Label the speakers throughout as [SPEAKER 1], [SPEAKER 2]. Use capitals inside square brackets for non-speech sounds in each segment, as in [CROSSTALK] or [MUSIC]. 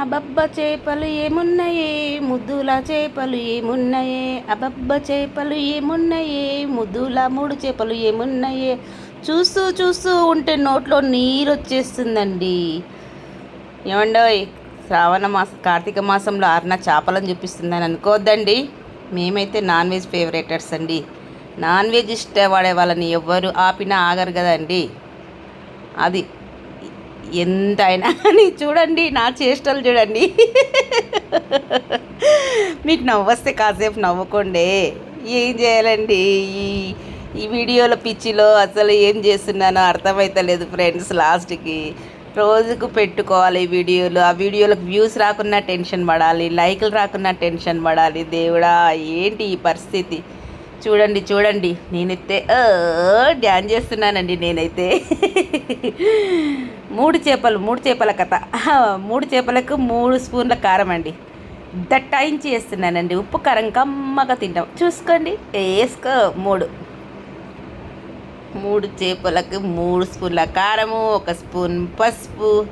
[SPEAKER 1] అబబ్బ చేపలు ఏమున్నాయే? ముద్దుల చేపలు ఏమున్నాయే? అబబ్బ చేపలు ఏమున్నాయే? ముద్దుల మూడు చేపలు ఏమున్నాయే? చూస్తూ చూస్తూ ఉంటే నోట్లో నీరు వచ్చేస్తుందండి ఏమండోయ్ శ్రావణ మాస కార్తీక మాసంలో ఆరిన చేపలను చూపిస్తుందని అనుకోవద్దండి. మేమైతే నాన్ వెజ్ ఫేవరేటర్స్ అండి. నాన్ వెజ్ ఇష్టపడే వాళ్ళని ఎవ్వరు ఆపినా ఆగరు కదండి. అది ఎంత అయినా అని [LAUGHS] చూడండి నా చేష్టలు చూడండి. మీకు నవ్వొస్తే కాసేపు నవ్వుకోండి. ఏం చేయాలండి? ఈ ఈ వీడియోల పిచ్చిలో అసలు ఏం చేస్తున్నానో అర్థమవుతలేదు ఫ్రెండ్స్ లాస్ట్కి. రోజుకు పెట్టుకోవాలి ఈ వీడియోలు. ఆ వీడియోలకు వ్యూస్ రాకున్నా టెన్షన్ పడాలి లైకులు రాకున్నా టెన్షన్ పడాలి. దేవుడా ఏంటి ఈ పరిస్థితి? చూడండి చూడండి. నేనైతే డ్యాన్స్ చేస్తున్నానండి నేనైతే. మూడు చేపలు మూడు చేపల కథ. మూడు చేపలకు మూడు స్పూన్ల కారం అండి. దట్టాయించి వేస్తున్నానండి. ఉప్పు కారం కమ్మగా తింటాం. చూసుకోండి. వేసుకో మూడు. మూడు చేపలకు మూడు స్పూన్ల కారము ఒక స్పూన్ పసుపు.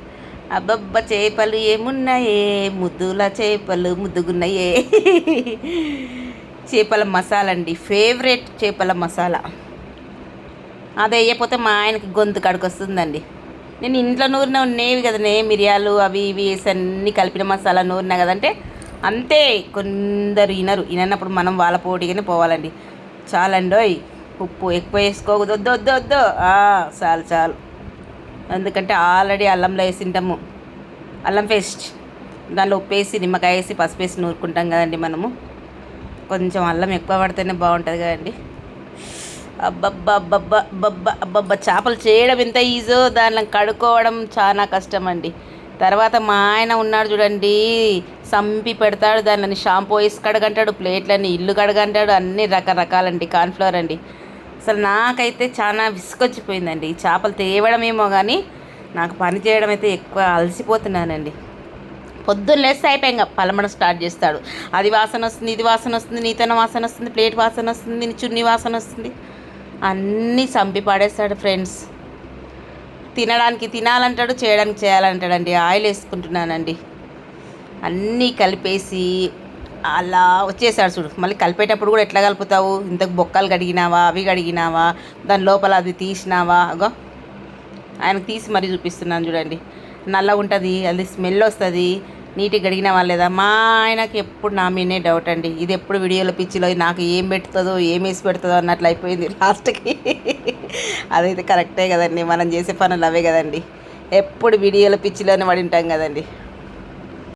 [SPEAKER 1] అబ్బబ్బ చేపలు ఏమున్నాయే? ముద్దుల చేపలు ముద్దుగున్నాయే. చేపల మసాలా అండి. ఫేవరెట్ చేపల మసాలా. అది వేయకపోతే మా ఆయనకి గొంతు కాడికి వస్తుందండి నేను ఇంట్లో నూరిన ఉండేవి కదనే మిరియాలు అవి ఇవి వేసి అన్నీ కలిపిన మసాలా నూరినా కదంటే అంతే. కొందరు వినరు వినప్పుడు మనం వాళ్ళ పోటీగానే పోవాలండి. చాలండోయ్ ఉప్పు ఎక్కువ వేసుకోకూడదు. వద్దు వద్దు వద్దు. చాలు చాలు. ఎందుకంటే ఆల్రెడీ అల్లంలో వేసి తింటాము. అల్లం పేస్ట్. దానిలో ఉప్పు వేసి నిమ్మకాయ వేసి పసుపు వేసి నూరుకుంటాం కదండి మనము. కొంచెం అల్లం ఎక్కువ పడితేనే బాగుంటుంది కదండి. అబ్బబ్బా అబ్బబ్బా అబ్బబ్బా అబ్బబ్బా చేపలు చేయడం ఎంత ఈజో? దానిలో కడుక్కోవడం చాలా కష్టం అండి తర్వాత మా ఆయన ఉన్నాడు చూడండి సంపి పెడతాడు దానిని షాంపూ వేసి కడగంటాడు ప్లేట్లని ఇల్లు కడగంటాడు అన్ని రకరకాలండి కార్న్ఫ్లవర్ అండి. అసలు నాకైతే చాలా విసుకొచ్చిపోయిందండి ఈ చేపలు తేవడమేమో కానీ నాకు పని చేయడం అయితే ఎక్కువ అలసిపోతున్నానండి. పొద్దున్న లేస్తే అయిపోయాక పలమడం స్టార్ట్ చేస్తాడు. అది వాసన వస్తుంది ఇది వాసన వస్తుంది నీతన వాసన వస్తుంది ప్లేట్ వాసన వస్తుంది చున్ని వాసన వస్తుంది. అన్నీ చంపి పాడేస్తాడు ఫ్రెండ్స్. తినడానికి తినాలంటాడు చేయడానికి చేయాలంటాడండి. ఆయిల్ వేసుకుంటున్నానండి. అన్నీ కలిపేసి అలా వచ్చేసాడు చూడు. మళ్ళీ కలిపేటప్పుడు కూడా ఎట్లా కలుపుతావు? ఇంతకు బొక్కలు కడిగినావా? అవి కడిగినావా? దాని లోపల అది తీసినావా? అగో. ఆయనకు తీసి మరీ చూపిస్తున్నాను చూడండి. నల్లగా ఉంటుంది అది స్మెల్ వస్తుంది. నీట్గా గడిగిన వాళ్ళేదా మా ఆయనకి ఎప్పుడు నా మీదనే డౌట్ అండి. ఇది ఎప్పుడు వీడియోలో పిచ్చిలో నాకు ఏం పెడుతుందో ఏం వేసి పెడుతుందో అన్నట్లు అయిపోయింది లాస్ట్కి అదైతే కరెక్టే కదండి. మనం చేసే పనులు అవే కదండి. ఎప్పుడు వీడియోలో పిచ్చిలోనే పడి ఉంటాం కదండి.